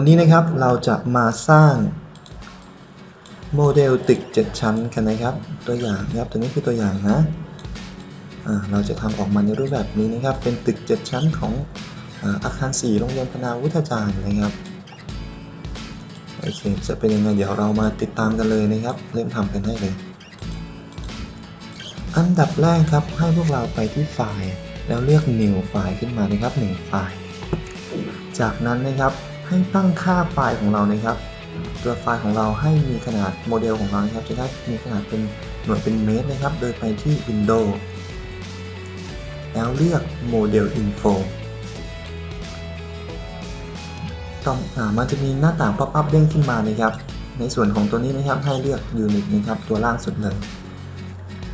วันนี้นะครับเราจะมาสร้างโมเดลตึก 7 ชั้นกันนะครับ ตัวอย่างนะครับตัวนี้คือตัวอย่างนะเราจะทำออกมาในรูปแบบนี้นะครับ เป็นตึก 7 ชั้นของอาอาคาร 4 โรงเรียนพนาวุฒิจารย์นะครับโอเคจะเป็นยังไงเดี๋ยวเรามาติดตามกันเลยนะครับ เริ่มทำกันได้เลย อันดับแรกครับให้พวกเราไปที่ไฟล์ แล้วเลือก new ไฟล์ขึ้นมานะครับ1ไฟล์ จากนั้นนะครับ ให้ตั้งค่าไฟล์ของเรานะครับ ตัวไฟล์ของเราให้มีขนาดโมเดลของเรานะครับ จะได้มีขนาดเป็นหน่วยเป็นเมตรนะครับ โดยไปที่ Windows แล้วเลือก Model Info ต่ออ่ามันจะมีหน้าต่าง pop up เด้งขึ้นมานะครับ ในส่วนของตัวนี้นะครับให้เลือก Unit นะครับ ตัวล่างสุดเลย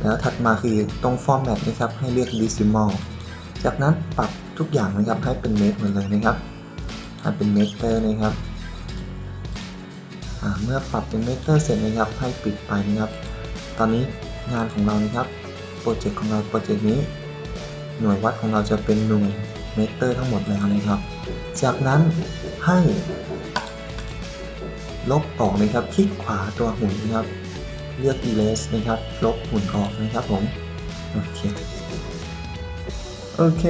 แล้วถัดมาคือตรง Format นะครับ ให้เลือก Decimal จากนั้นปรับทุกอย่างนะครับให้เป็นเมตรหมดเลยนะครับ ให้เป็นเมตรนะครับเมื่อปรับเป็นเมตรเสร็จนะครับ ให้ปิดไปนะครับ ตอนนี้งานของเรานะครับโปรเจกต์ของเราโปรเจกต์นี้ หน่วยวัดของเราจะเป็นหน่วยเมตรทั้งหมดแล้วนะครับ จากนั้นให้ลบออกนะครับ คลิกขวาตัวหุ่นนะครับ เลือก erase นะครับ ลบหุ่นออกนะครับผม โอเค โอเค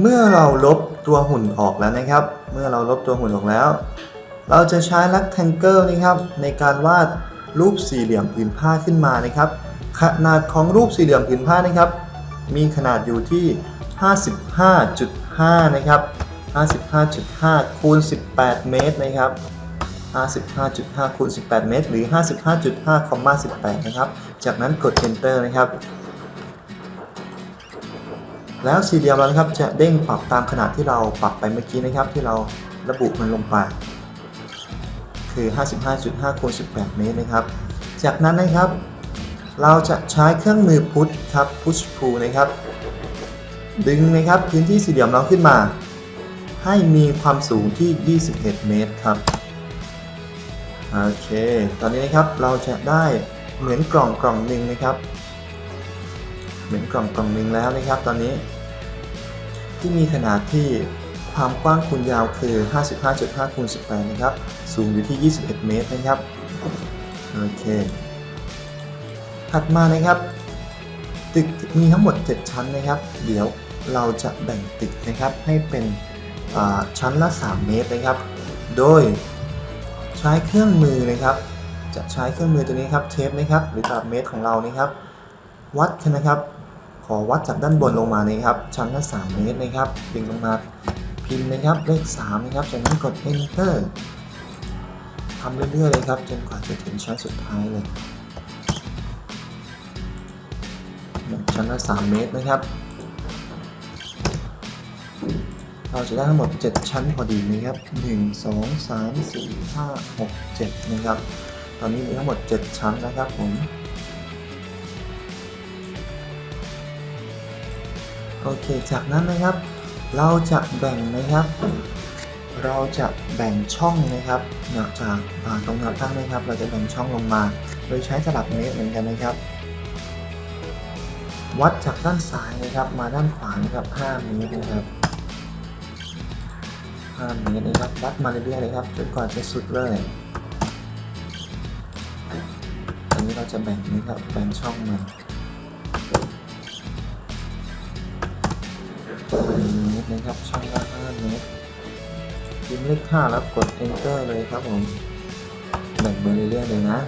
เมื่อเราลบตัวหุ่นออกแล้วนะครับ เมื่อเราลบตัวหุ่นออกแล้ว เราจะใช้ rectangle นะครับ ในการวาดรูปสี่เหลี่ยมผืนผ้าขึ้นมานะครับ ขนาดของรูปสี่เหลี่ยมผืนผ้านะครับ มีขนาดอยู่ที่ 55.5 นะครับ 55.5 คูณ 18 เมตรนะครับ 55.5 คูณ 18 เมตร หรือ 55.5คอมมา18 นะครับ จากนั้นกด enter นะครับ แล้วสี่เหลี่ยมเรานะครับจะเด้งปรับตามขนาดที่เราปรับไปเมื่อกี้นะครับ ที่เราระบุมันลงไป คือ 55.5คูณ18 เมตรนะครับ จากนั้นนะครับ เราจะใช้เครื่องมือพุทครับ push pull นะครับ ดึงนะครับพื้นที่สี่เหลี่ยมเราขึ้นมา ให้มีความสูงที่ 21 เมตรครับโอเค ตอนนี้นะครับเราจะได้เหมือนกล่องกล่องหนึ่งนะครับ เหมือนกล่องกล่องหนึ่งแล้วนะครับ ตอนนี้ ที่มีขนาดที่ความกว้างคูณยาวคือ 55.5คูณ18 นะครับ สูงอยู่ที่ 21 เมตรนะครับ โอเค ถัดมานะครับ ตึกมีทั้งหมด 7 ชั้นนะครับ เดี๋ยวเราจะแบ่งตึกนะครับให้เป็นชั้นละ 3 เมตรนะครับ โดยใช้เครื่องมือนะครับ จะใช้เครื่องมือตัวนี้ครับเทปนะครับ หรือตลับเมตรของเรานะครับ วัดนะครับ ขอวัดจากด้านบนลงมานะครับ ชั้นละ 3 เมตรนะครับ ดึงลงมาพิมพ์นะครับ เลข 3 นะครับ จากนั้นกด enter ทำเรื่อยๆเลยครับ จนกว่าจะถึงชั้นสุดท้ายเลยชั้นละ 3 เมตรนะครับ เราจะได้ทั้งหมด 7 ชั้นพอดีนะครับ 1 2 3 4 5 6 7 นะครับ ตอนนี้มีทั้งหมด 7 ชั้นนะครับผม โอเค จากนั้นนะครับ เราจะแบ่งนะครับ เราจะแบ่งช่องนะครับเนื่องจากอ่าตรงแนวตั้งนะครับ เราจะแบ่งช่องลงมา โดยใช้ตลับเมตรเหมือนกันนะครับ วัดจากด้านซ้ายนะครับ มาด้านขวานะครับ5เมตรนะครับ5เมตรนะครับวัดมาเรื่อยๆเลยครับจนกว่าจะสุดเลยอันนี้เราจะแบ่งนะครับแบ่งช่องมา เมตรนะครับช่องละ5เมตรพิมพ์เลข5แล้วกด enter เลยครับผมแบ่งมาเรื่อยๆเลยนะ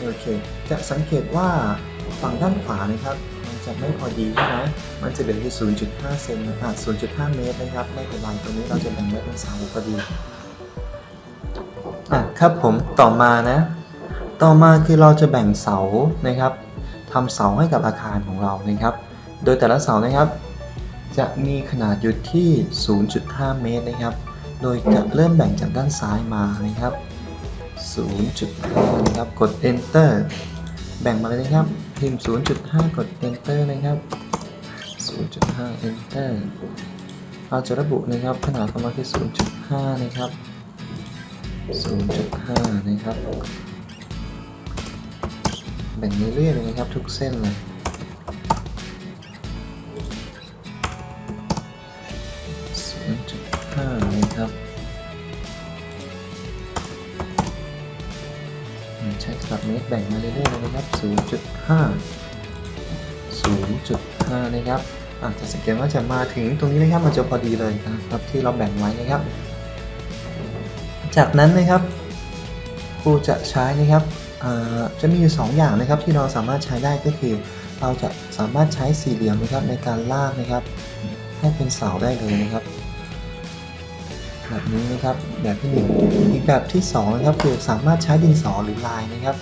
โอเค จะสังเกตว่าฝั่งด้านขวานะครับ มันจะไม่พอดีใช่ไหมมันจะเหลือที่0.5เซนอะ0.5 เมตรนะครับ ไม่เป็นไรตรงนี้เราจะแบ่งไว้เป็นเสาพอดีอะครับผมต่อมานะ ต่อมาคือเราจะแบ่งเสานะครับ ทำเสาให้กับอาคารของเรานะครับ โดยแต่ละเสานะครับ จะมีขนาดอยู่ที่ 0.5 เมตรนะครับ โดยจะเริ่มแบ่งจากด้านซ้ายมานะครับ 0.5 นะครับ กด enter แบ่งมาเลยนะครับ พิมพ์ 0.5 กด enter นะครับ 0.5 enter เราจะระบุนะครับขนาดของมันคือ 0.5 นะครับ 0.5 นะครับ แต่งเรื่อยๆเลยนะครับทุกเส้นเลย0.5นะครับใช้สับเมตรแบ่งมาเรื่อยๆนะครับ 0.5 0.5 นะครับอาจจะสังเกตว่าจะมาถึงตรงนี้นะครับมันจะพอดีเลยนะครับที่เราแบ่งไว้นะครับ จากนั้นนะครับครูจะใช้นะครับ จะมีอยู่สองอย่างนะครับที่เราสามารถใช้ได้ก็คือ เราจะสามารถใช้สี่เหลี่ยมนะครับในการลากนะครับ ให้เป็นเสาได้เลยนะครับแบบนี้นะครับแบบที่หนึ่งอีกแบบที่สองนะครับคือสามารถใช้ดินสอหรือลายนะครับ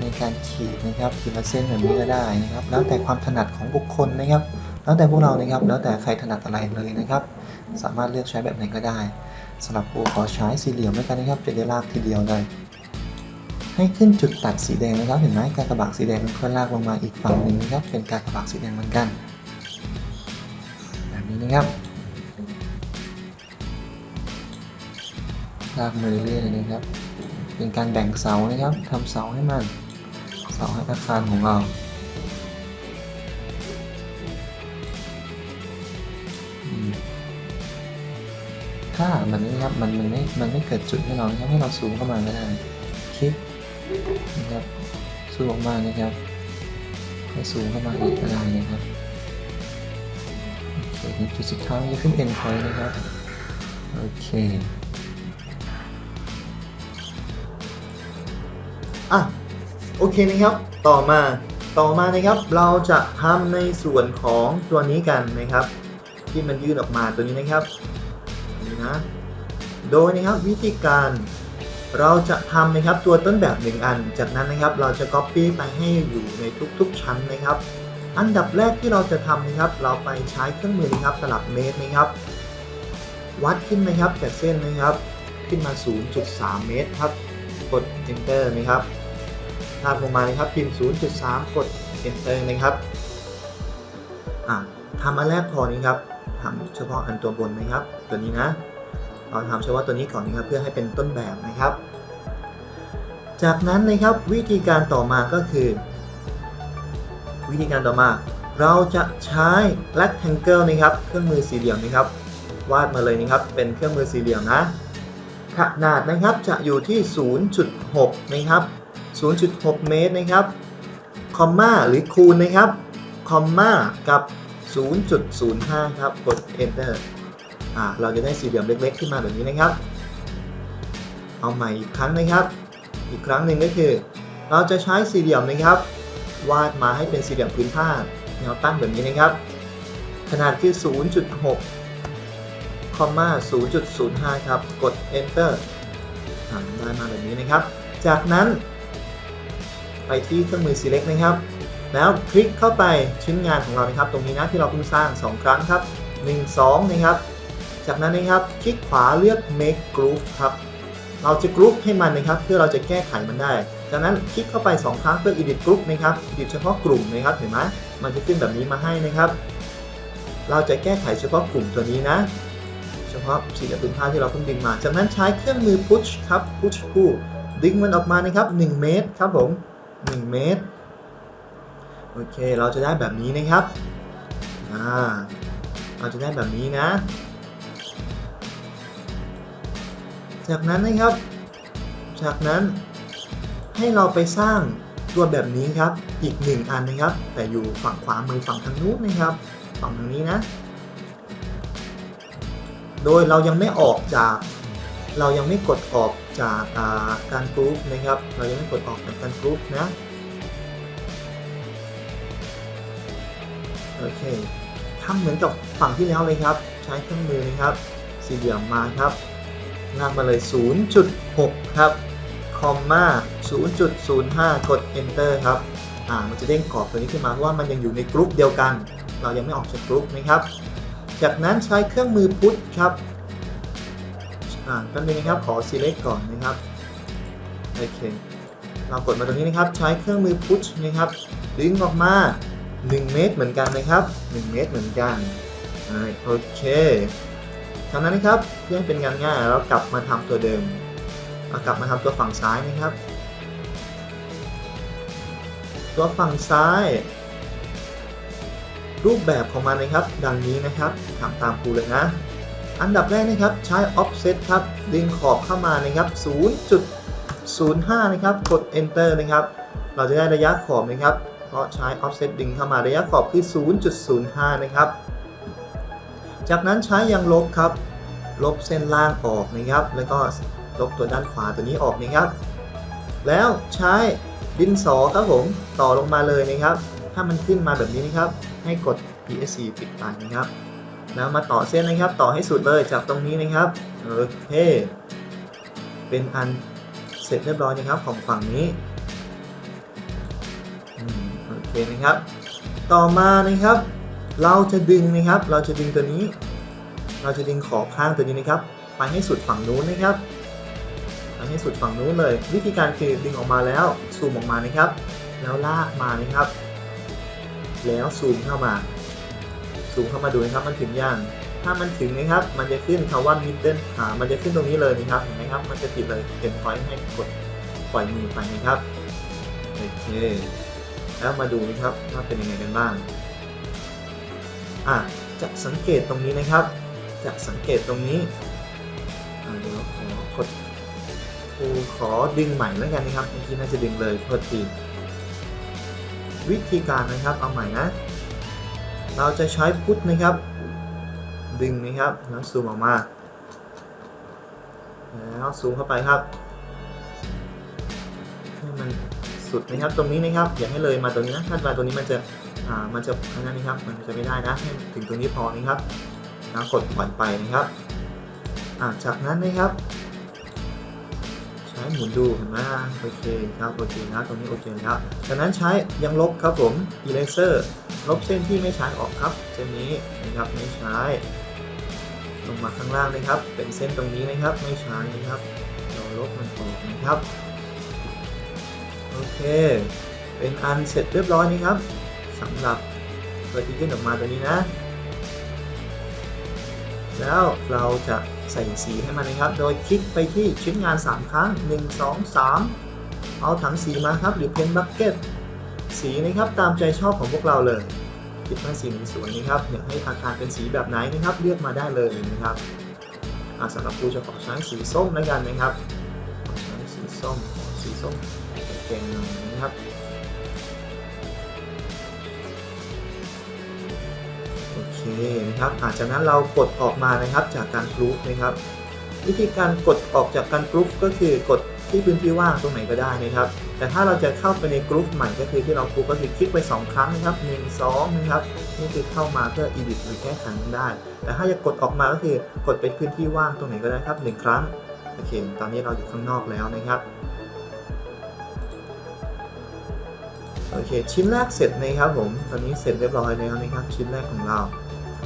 ในการขีดนะครับขีดละเส้นแบบนี้ก็ได้นะครับ แล้วแต่ความถนัดของบุคคลนะครับ แล้วแต่พวกเรานะครับ แล้วแต่ใครถนัดอะไรเลยนะครับ สามารถเลือกใช้แบบไหนก็ได้สำหรับครูขอใช้สี่เหลี่ยมแล้วยกันนะครับจะได้ลากทีเดียวเลย ให้ขึ้นจุดตัดสีแดงนะครับ เห็นไหมการกระบากสีแดงมันค่อยลากลงมาอีกฝั่งหนึ่งนะครับ เป็นการกระบากสีแดงเหมือนกัน แบบนี้นะครับ ลากมาเรื่อยๆเลยนะครับ เป็นการแบ่งเสานะครับทำเสาให้มัน เสาให้อาคารของเราถ้ามันนี้ครับมันมันไม่มันไม่เกิดจุดให้เรานะครับให้เราซูมเข้ามาก็ได้คลิก นะครับซูมออกมานะครับให้ซูมเข้ามาอีกก็ได้นะครับโอเคจุดสุดท้ายจะขึ้น end point นะครับ โอเคอะโอเคนะครับ ต่อมาต่อมานะครับ เราจะทำในส่วนของตัวนี้กันนะครับ ที่มันยื่นออกมาตัวนี้นะครับนี่นะ โดยนะครับวิธีการ เราจะทำนะครับตัวต้นแบบหนึ่งอัน จากนั้นนะครับเราจะ Copy ไปให้อยู่ในทุกๆ ชั้นนะครับ อันดับแรกที่เราจะทำนะครับ เราไปใช้เครื่องมือนะครับตลับเมตรนะครับ วัดขึ้นนะครับจากเส้นนะครับขึ้นมา 0.3 เมตรครับ กด Enter นะครับลากลงมานะครับพิมพ์ 0.3 กด Enter นะครับอะทำอันแรกพอนี้ครับทำเฉพาะอันตัวบนนะครับ ตัวนี้นะ เราทำเฉพาะตัวนี้ก่อนนะครับเพื่อให้เป็นต้นแบบนะครับ จากนั้นนะครับวิธีการต่อมาก็คือ วิธีการต่อมา เราจะใช้ rectangle นะครับเครื่องมือสี่เหลี่ยมนะครับ วาดมาเลยนะครับเป็นเครื่องมือสี่เหลี่ยมนะ ขนาดนะครับจะอยู่ที่ 0.6 นะครับ 0.6 เมตรนะครับคอมมาหรือคูณนะครับคอมมากับ 0.05 ครับกด enter อ่าเราจะได้สี่เหลี่ยมเล็กๆขึ้นมาแบบนี้นะครับ เอาใหม่อีกครั้งนะครับ อีกครั้งหนึ่งก็คือ เราจะใช้สี่เหลี่ยมนะครับ วาดมาให้เป็นสี่เหลี่ยมพื้นผ้าแนวตั้งแบบนี้นะครับ ขนาดคือ 0.6คอมมา0.05 ครับ กด enter ได้มาแบบนี้นะครับ จากนั้น ไปที่เครื่องมือ select นะครับแล้วคลิกเข้าไปชิ้นงานของเรานะครับ ตรงนี้นะที่เราเพิ่งสร้าง 2 ครั้งครับ 1 2 นะครับ จากนั้นนะครับคลิกขวาเลือก make group ครับ เราจะกรุ๊ปให้มันนะครับ เพื่อเราจะแก้ไขมันได้ จากนั้นคลิกเข้าไป 2 ครั้งเพื่อ edit group นะครับ edit เฉพาะกลุ่มนะครับเห็นไหมมันจะขึ้นแบบนี้มาให้นะครับ เราจะแก้ไขเฉพาะกลุ่มตัวนี้นะ เฉพาะสี่เหลี่ยมผืนผ้าที่เราเพิ่งดึงมา จากนั้นใช้เครื่องมือ push ครับ push pull ดึงมันออกมานะครับ 1 เมตรครับผม 1 เมตรโอเค เราจะได้แบบนี้นะครับ อ่า เราจะได้แบบนี้นะ จากนั้นนะครับ จากนั้นให้เราไปสร้างตัวแบบนี้ครับ อีกหนึ่งอันนะครับ แต่อยู่ฝั่งขวามือฝั่งทางนู้นนะครับ ฝั่งทางนี้นะ โดยเรายังไม่ออกจาก เรายังไม่กดออกจากาการกรุ๊ปนะครับ เรายังไม่กดออกจากการกรุ๊ปนะ โอเคทำเหมือนกับฝั่งที่แล้วเลยครับ ใช้เครื่องมือนะครับ สี่เหลี่ยมมาครับ ลากมาเลย 0.6 ครับ คอมมา0.05 กด enter ครับ อ่า มันจะเด้งกรอบตัวนี้ขึ้นมาเพราะว่ามันยังอยู่ในกรุ๊ปเดียวกัน เรายังไม่ออกจากกรุ๊ปนะครับ จากนั้นใช้เครื่องมือพุทครับ อ่าแป๊บนึงนะครับ ขอ select ก่อนนะครับ โอเค เรากดมาตรงนี้นะครับ ใช้เครื่องมือพุชนะครับ ดึงออกมา 1 เมตรเหมือนกันนะครับ 1 เมตรเหมือนกัน โอเค จากนั้นนะครับเพื่อให้เป็นงานง่ายเรากลับมาทำตัวเดิมเรากลับมาทำตัวฝั่งซ้ายนะครับ ตัวฝั่งซ้าย รูปแบบของมันนะครับ ดังนี้นะครับทำตามครูเลยนะ อันดับแรกนะครับใช้ offset ครับดึงขอบเข้ามานะครับ 0.05 นะครับ กด enter นะครับ เราจะได้ระยะขอบนะครับ เพราะใช้ offset ดึงเข้ามาระยะขอบคือ 0.05 นะครับ จากนั้นใช้ยางลบครับ ลบเส้นล่างออกนะครับ แล้วก็ลบตัวด้านขวาตัวนี้ออกนะครับ แล้วใช้ดินสอครับผมต่อลงมาเลยนะครับ ถ้ามันขึ้นมาแบบนี้นะครับ ให้กด ESC ปิดไปนะครับ แล้วมาต่อเส้นนะครับ ต่อให้สุดเลยจากตรงนี้นะครับโอเคเป็นอันเสร็จเรียบร้อยนะครับของฝั่งนี้อโอเคนะครับ ต่อมานะครับ เราจะดึงนะครับ เราจะดึงตัวนี้ เราจะดึงขอบข้างตัวนี้นะครับ ไปให้สุดฝั่งนู้นนะครับไปให้สุดฝั่งนู้นเลย วิธีการคือดึงออกมาแล้วซูมออกมานะครับ แล้วลากมานะครับ แล้วซูมเข้ามา ซูมเข้ามาดูนะครับ มันถึงยังถ้ามันถึงนะครับ มันจะขึ้นคำว่า middle อ่ามันจะขึ้นตรงนี้เลยนะครับ เห็นไหมครับ มันจะติดเลยเป็น point ให้กดปล่อยมือไปนะครับ โอเค แล้วมาดูนะครับว่าเป็นยังไงกันบ้าง อะจะสังเกตตรงนี้นะครับ จะสังเกตตรงนี้อ่าเดี๋ยวขอกดครูขอดึงใหม่แล้วกันนะครับเมื่อกี้น่าจะดึงเลยโทษทีวิธีการนะครับเอาใหม่นะ เราจะใช้พุทนะครับ ดึงนะครับแล้วซูมออกมาแล้วซูมเข้าไปครับให้มันสุดนะครับตรงนี้นะครับอย่าให้เลยมาตรงนี้นะถ้ามาตรงนี้มันจะ อ่ามันจะอันนั้นนะครับมันจะไม่ได้นะถึงตรงนี้พอนะครับแล้วกดปล่อยไปนะครับอ่าจากนั้นนะครับ ใช้หมุนดูเห็นไหมโอเคครับโอเคนะตรงนี้โอเคแล้วจากนั้นใช้ยังลบครับผม eraser ลบเส้นที่ไม่ใช้ออกครับเส้นนี้นะครับไม่ใช้ลงมาข้างล่างนะครับ เป็นเส้นตรงนี้นะครับ ไม่ใช้นะครับเราลบมันออกนะครับ โอเค เป็นอันเสร็จเรียบร้อยนะครับ สำหรับตัวที่ยื่นออกมาตัวนี้นะ แล้วเราจะใส่สีให้มันนะครับ โดยคลิกไปที่ชิ้นงาน 3 ครั้ง 1 2 3 เอาถังสีมาครับหรือเพนบักเก็ตสีนะครับตามใจชอบของพวกเราเลยคิดว่าสีนี้สวยนะครับอยากให้อาคารเป็นสีแบบไหนนะครับเลือกมาได้เลยนะครับสำหรับครูจะขอใช้สีส้มแล้วกันนะครับขอใช้สีส้มสีส้มเก่งหน่อยนะครับ โอเคนะครับอาจากนั้นเรากดออกมานะครับจากการกรุ๊ปนะครับ วิธีการกดออกจากการกรุ๊ปก็คือกดที่พื้นที่ว่างตรงไหนก็ได้นะครับ แต่ถ้าเราจะเข้าไปในกรุ๊ปใหม่ก็คือที่เรากรุ๊ปก็คือคลิกไป 2 ครั้งนะครับ1 2นะครับนี่คือเข้ามาเพื่อ edit หรือแก้ไขมันได้ แต่ถ้าจะกดออกมาก็คือกดไปพื้นที่ว่างตรงไหนก็ได้ครับ 1 ครั้งโอเค ตอนนี้เราอยู่ข้างนอกแล้วนะครับโอเค ชิ้นแรกเสร็จนะครับผม ตอนนี้เสร็จเรียบร้อยแล้วนะครับ ชิ้นแรกของเรา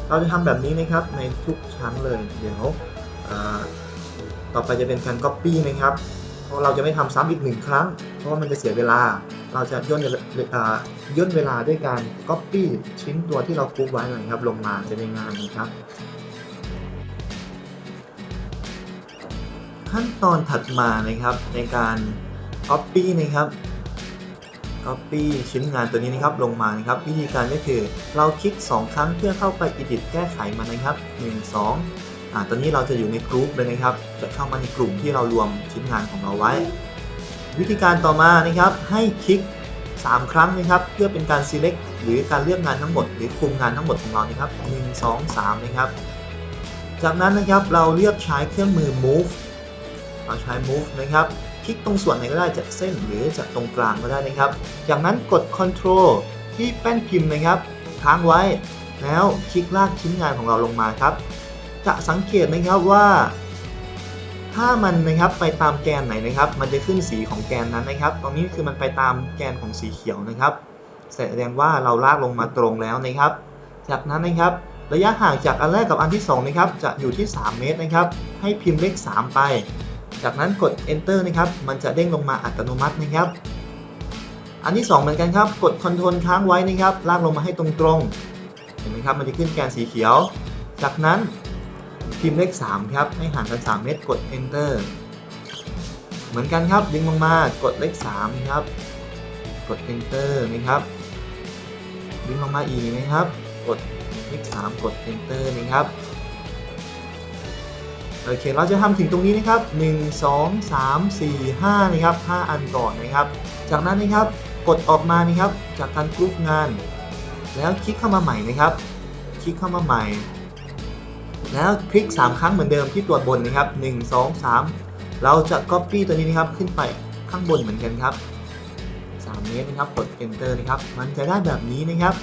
เราจะทำแบบนี้นะครับในทุกชั้นเลย เดี๋ยวต่อไปจะเป็นการ Copy นะครับ เพราะเราจะไม่ทำซ้ำอีกหนึ่งครั้ง เพราะว่ามันจะเสียเวลา เราจะย่นเวลาอ่าย่นเวลาด้วยการ Copy ชิ้นตัวที่เราคูปไว้นะครับ ลงมาจะได้งายนะครับ ขั้นตอนถัดมานะครับในการ Copy นะครับ Copy ชิ้นงานตัวนี้นะครับลงมานะครับ วิธีการก็คือเราคลิก 2 ครั้งเพื่อเข้าไป edit แก้ไขมันนะครับ 1 2อ่าตอนนี้เราจะอยู่ในกลุ่มเลยนะครับ จะเข้ามาในกลุ่มที่เรารวมชิ้นงานของเราไว้ วิธีการต่อมานะครับให้คลิก 3 ครั้งนะครับ เพื่อเป็นการ select หรือการเลือกงานทั้งหมด หรือคุมงานทั้งหมดของเรานะครับ 1 2 3 นะครับ จากนั้นนะครับเราเลือกใช้เครื่องมือ move เราใช้ move นะครับ ลิกตรงส่วนไหนก็ได้จากเส้นหรือจากตรงกลางก็ได้นะครับ จากนั้นกด Ctrl ที่แป้นพิมพ์นะครับค้างไว้ แล้วคลิกลากชิ้นงานของเราลงมาครับ จะสังเกตนะครับว่า ถ้ามันนะครับไปตามแกนไหนนะครับ มันจะขึ้นสีของแกนนั้นนะครับ ตรงนี้คือมันไปตามแกนของสีเขียวนะครับแสดงว่าเราลากลงมาตรงแล้วนะครับ จากนั้นนะครับ ระยะห่างจากอันแรกกับอันที่สองนะครับจะอยู่ที่ 3 เมตรนะครับ ให้พิมพ์เลข 3 ไป จากนั้นกด enter นะครับ มันจะเด้งลงมาอัตโนมัตินะครับ อันที่ 2 เหมือนกันครับ กด Ctrl ค้างไว้นะครับ ลากลงมาให้ตรงๆ เห็นไหมครับ มันจะขึ้นแกนสีเขียว จากนั้นพิมพ์เลข 3 ครับ ให้ห่างกัน 3 เมตร กด enter เหมือนกันครับ ดึงลงมา กดเลข3ครับ กด enter นะครับ ดึงลงมาอีกนะครับ กดเลข3กด enter นะครับ โอเค เราจะทำถึงตรงนี้นะครับ 1 2 3 4 5นะครับ5อันก่อนนะครับ จากนั้นนะครับกดออกมานะครับจากการกรุ๊ปงาน แล้วคลิกเข้ามาใหม่นะครับ คลิกเข้ามาใหม่ แล้วคลิก 3 ครั้งเหมือนเดิมที่ตัวบนนะครับ 1 2 3 เราจะ Copy ตัวนี้นะครับขึ้นไปข้างบนเหมือนกันครับ3เมตรนะครับกด Enter นะครับ มันจะได้แบบนี้นะครับ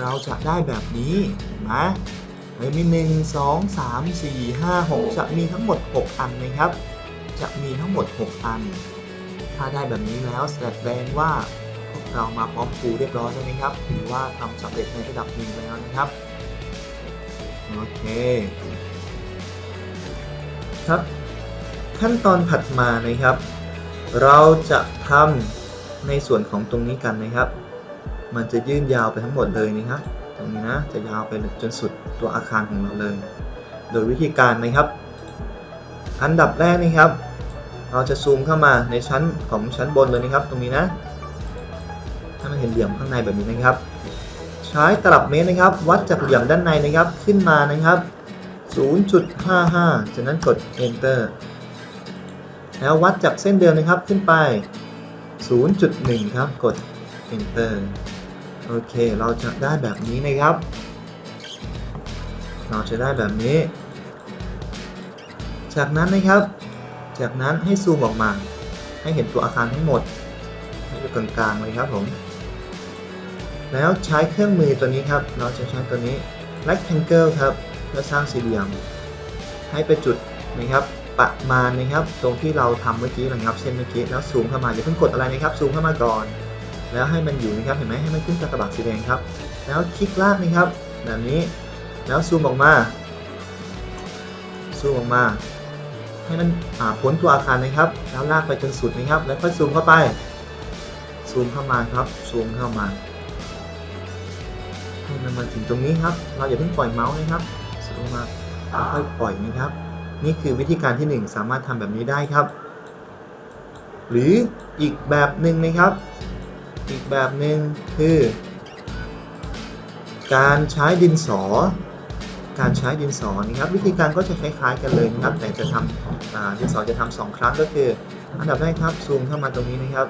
เราจะได้แบบนี้นไหม เลยมี 1 2 3 4 5 6 จะมีทั้งหมด 6 อันนะครับ จะมีทั้งหมด 6 อัน ถ้าได้แบบนี้แล้วแสดงว่าพวกเรามาพร้อมครูเรียบร้อยแล้วนะครับ ถือว่าทำสำเร็จในระดับหนึ่งแล้วนะครับ โอเค ครับ ขั้นตอนถัดมานะครับ เราจะทำในส่วนของตรงนี้กันนะครับ มันจะยื่นยาวไปทั้งหมดเลยนะครับ ตรงนี้นะจะยาวไปจนสุดตัวอาคารของเราเลย โดยวิธีการนะครับ อันดับแรกนะครับ เราจะซูมเข้ามาในชั้นของชั้นบนเลยนะครับ ตรงนี้นะให้มันเห็นเหลี่ยมข้างในแบบนี้นะครับ ใช้ตลับเมตรนะครับ วัดจากเหลี่ยมด้านในนะครับขึ้นมานะครับ 0.55 จากนั้นกด enter แล้ววัดจากเส้นเดิมนะครับขึ้นไป 0.1 ครับ กด enter โอเค เราจะได้แบบนี้นะครับ เราจะได้แบบนี้ จากนั้นนะครับ จากนั้นให้ซูมออกมา ให้เห็นตัวอาคารทั้งหมด ให้อยู่กลางๆเลยครับผม แล้วใช้เครื่องมือตัวนี้ครับ เราจะใช้ตัวนี้ rectangle ครับ เพื่อสร้างสี่เหลี่ยม ให้ไปจุดนะครับประมาณนะครับ ตรงที่เราทำเมื่อกี้นะครับเส้นเมื่อกี้ แล้วซูมเข้ามาอย่าเพิ่งกดอะไรนะครับซูมเข้ามาก่อน แล้วให้มันอยู่นะครับเห็นไหมให้มันขึ้นกระบาดสีแดงครับ แล้วคลิกลากนะครับแบบนี้แล้วซูมออกมาซูมออกมา ให้มันพ้นตัวอาคารนะครับ แล้วลากไปจนสุดนะครับ แล้วค่อยซูมเข้าไปซูมเข้ามาครับซูมเข้ามาให้มันมาถึงตรงนี้ครับ เราอย่าเพิ่งปล่อยเมาส์นะครับซูมมาค่อยปล่อยนะครับ นี่คือวิธีการที่ 1 สามารถทำแบบนี้ได้ครับ หรืออีกแบบหนึ่งนะครับ อีกแบบหนึ่งคือ การใช้ดินสอ การใช้ดินสอนะครับ วิธีการก็จะคล้ายๆกันเลยนะครับ แต่จะทำดินสอจะทำสองครั้งก็คือ อันดับแรกครับซูมเข้ามาตรงนี้นะครับ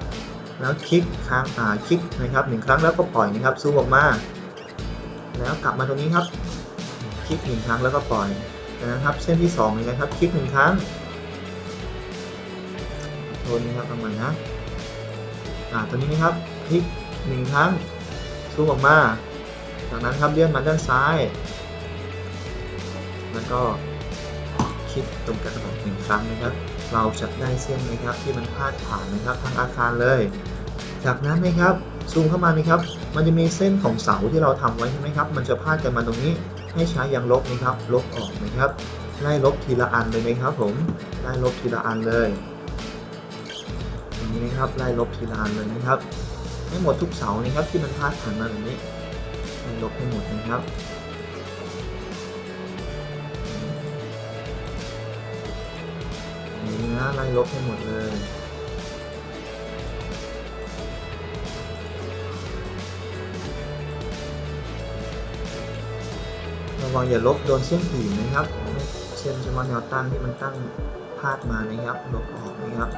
แล้วคลิกค้างคลิกนะครับหนึ่งครั้งแล้วก็ปล่อยนะครับซูมออกมา แล้วกลับมาตรงนี้ครับ คลิกหนึ่งครั้งแล้วก็ปล่อยนั้นครับ เส้นที่2เลยนะครับ คลิกหนึ่งครั้งโทนนี้ครับประมาณนะอ่าตัวนี้นะครับ คลิกหนึ่งครั้งซูมออกมา จากนั้นครับเลื่อนมาด้านซ้าย แล้วก็คลิกตรงกระดาษหนึ่งครั้งนะครับ เราจะได้เส้นนะครับที่มันพาดผ่านนะครับทางอาคารเลย จากนั้นนะครับซูมเข้ามานะครับ มันจะมีเส้นของเสาที่เราทำไว้ใช่ไหมครับ มันจะพาดกันมาตรงนี้ ให้ใช้ยางลบนะครับ ลบออกนะครับ ไล่ลบทีละอันเลยนะครับ ผม ไล่ลบทีละอันเลย อย่างนี้นะครับ ไล่ลบทีละอันเลยนะครับ ให้หมดทุกเสานะครับที่มันพาดผ่านมาแบบนี้ลบให้หมดนะครับอย่างนี้นะไล่ลบให้หมดเลยระวังอย่าลบโดนเส้นอื่นนะครับเส้นเฉพาะแนวตั้งที่มันตั้งพาดมานะครับลบออกนะครับ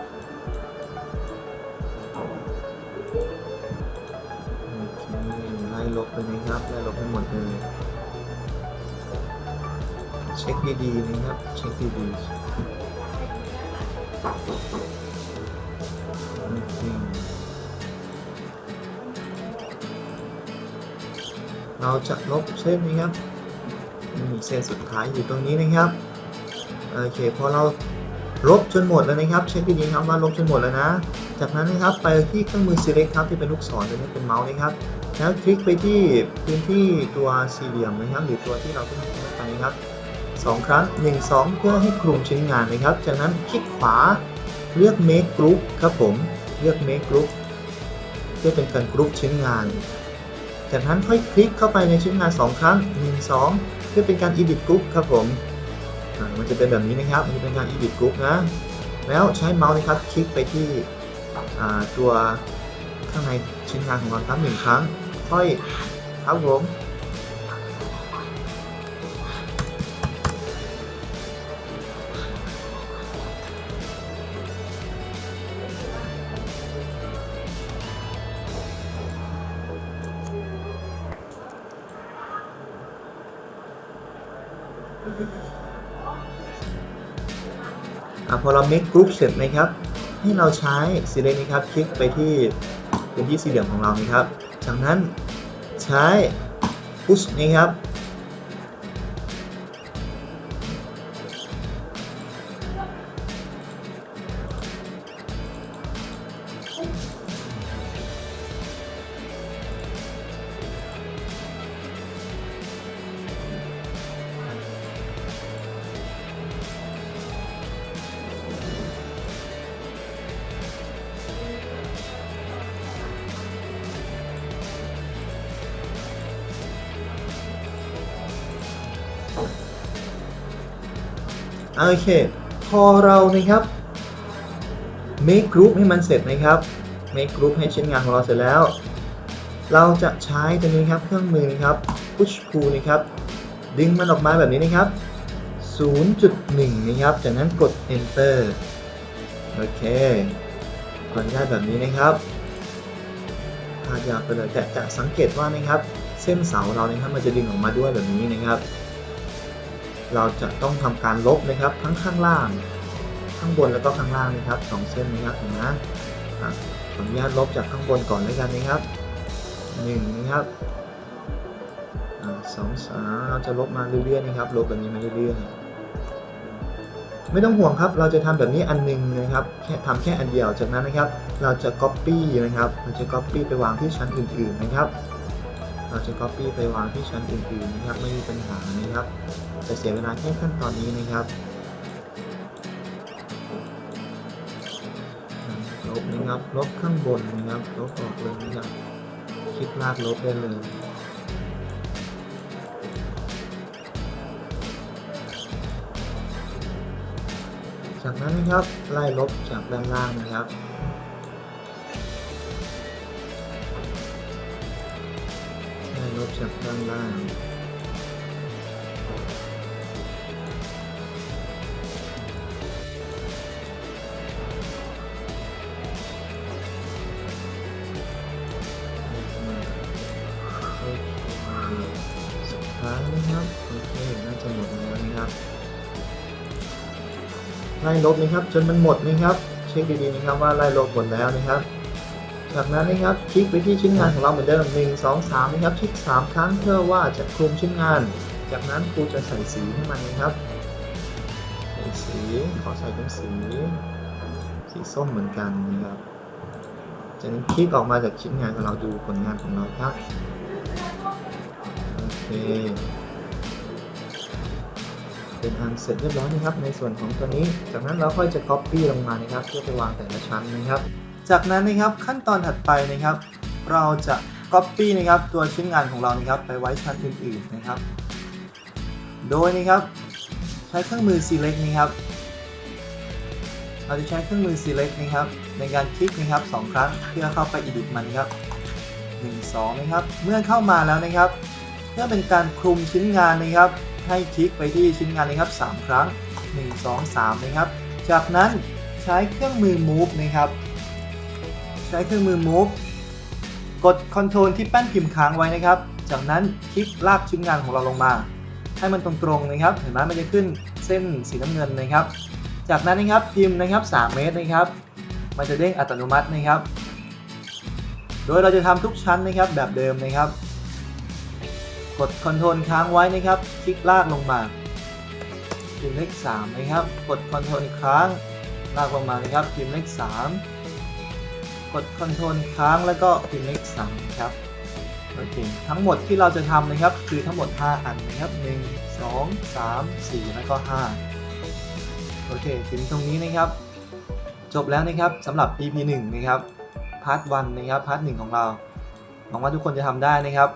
ไล่ลบไปนะครับไล่ลบให้หมดเลยเช็คดีๆนะครับ เช็คดีๆโอเคเราจะลบเส้นนี้ครับมีเส้นสุดท้ายอยู่ตรงนี้นะครับโอเคพอเราลบจนหมดแล้วนะครับ เช็คดีๆครับว่าลบจนหมดแล้วนะ จากนั้นนะครับไปที่เครื่องมือ select ครับที่เป็นลูกศรตัวนี้เป็นเมาส์นะครับ แล้วคลิกไปที่พื้นที่ตัวสี่เหลี่ยมนะครับ หรือตัวที่เราเพิ่งคลิกไปนะครับสองครั้ง1 2 เพื่อให้คลุมชิ้นงานนะครับ จากนั้นคลิกขวาเลือก make group ครับผมเลือก make group เพื่อเป็นการกรุ๊ปชิ้นงาน จากนั้นค่อยคลิกเข้าไปในชิ้นงาน 2 ครั้ง 1 2 เพื่อเป็นการ edit group ครับผมมันจะเป็นแบบนี้นะครับมันจะเป็นการ edit group นะ แล้วใช้เมาส์นะครับคลิกไปที่ตัวข้างในชิ้นงานของเราครับหนึ่งครั้ง ห้อยครับผมอพอเราเมคกรุ๊ปเสร็จนะครับ ให้เราใช้สีเล็กนะครับ คลิกไปที่เป็นที่สีเหลืองของเรานะครับ จากนั้นใช้ push นะครับ โอเค พอเรานะครับ make group ให้มันเสร็จนะครับ make group ให้ชิ้นงานของเราเสร็จแล้ว เราจะใช้ตัวนี้ครับเครื่องมือนะครับ push pull นะครับ ดึงมันออกมาแบบนี้นะครับ 0.1 นะครับ จากนั้นกด enter โอเคกดได้แบบนี้นะครับพาดยาวไปเลยแต่จะสังเกตว่านะครับ เส้นเสาเรานะครับมันจะดึงออกมาด้วยแบบนี้นะครับ เราจะต้องทำการลบนะครับทั้งข้างล่าง ข้างบนแล้วก็ข้างล่างนะครับสองเส้นนะครับนะขออนุญาตลบจากข้างบนก่อนแล้วกันนะครับหนึ่งนะครับสองสามเราจะลบมาเรื่อยๆนะครับ ลบแบบนี้มาเรื่อยๆ ไม่ต้องห่วงครับ เราจะทำแบบนี้อันหนึงนะครับ แค่ทำแค่อันเดียว จากนั้นนะครับ เราจะ copy นะครับ เราจะ copy ไปวางที่ชั้นอื่นๆนะครับ เราจะ copy ไปวางที่ชั้นอื่นๆนะครับไม่มีปัญหานะครับจะเสียเวลาแค่ขั้นตอนนี้นะครับลบนะครับลบข้างบนนะครับลบออกเลยนะครับคลิกลากลบได้เลยจากนั้นนะครับไล่ลบจากด้านล่างนะครับ ลบจากด้านล่างโอเคสุดท้ายนะครับ โอเค น่าจะหมดแล้วนะครับไล่ลบนะครับ จนมันหมดนะครับ เช็คดีๆนะครับว่าไล่ลบหมดแล้วนะครับ จากนั้นนะครับคลิกไปที่ชิ้นงานของเราเหมือนเดิม 1 2 3 นะครับคลิก 3 ครั้งเพื่อว่าจะคลุมชิ้นงาน จากนั้นครูจะใส่สีให้มันนะครับใส่สีขอใส่เป็นสี สีส้มเหมือนกันนะครับจากนั้นคลิกออกมาจากชิ้นงานของเราดูผลงานของเราครับโอเคเป็นอันเสร็จเรียบร้อยนะครับในส่วนของตัวนี้ จากนั้นเราค่อยจะ copy ลงมานะครับเพื่อไปวางแต่ละชั้นนะครับ จากนั้นนะครับขั้นตอนถัดไปนะครับ เราจะ copy นะครับตัวชิ้นงานของเรานะครับไปไว้ชั้นอื่นๆนะครับ โดยนะครับใช้เครื่องมือ select นะครับ เราจะใช้เครื่องมือ select นะครับ ในการคลิกนะครับสองครั้งเพื่อเข้าไป edit มันครับ1 2 นะครับ เมื่อเข้ามาแล้วนะครับ เพื่อเป็นการคลุมชิ้นงานนะครับ ให้คลิกไปที่ชิ้นงานเลยครับ 3 ครั้ง 1 2 3 นะครับ จากนั้นใช้เครื่องมือ move นะครับ ใช้เครื่องมือ move กด Ctrl ที่แป้นพิมพ์ค้างไว้นะครับ จากนั้นคลิกลากชิ้นงานของเราลงมา ให้มันตรงๆนะครับ เห็นไหมมันจะขึ้นเส้นสีน้ำเงินนะครับ จากนั้นนะครับพิมพ์นะครับ 3 เมตรนะครับ มันจะเด้งอัตโนมัตินะครับ โดยเราจะทำทุกชั้นนะครับแบบเดิมนะครับ กด Ctrl ค้างไว้นะครับ คลิกลากลงมาพิมพ์เลข3นะครับ กด Ctrl ค้างลากลงมานะครับพิมพ์เลข3 กด Ctrl ค้างแล้วก็พิมพ์เลข3ครับโอเคทั้งหมดที่เราจะทำนะครับคือทั้งหมด 5 อันนะครับ 1 2 3 4 แล้วก็ 5 โอเค ถึงตรงนี้นะครับ จบแล้วนะครับสำหรับ EP 1 นะครับพาร์ท1นะครับพาร์ท1ของเราหวังว่าทุกคนจะทำได้นะครับ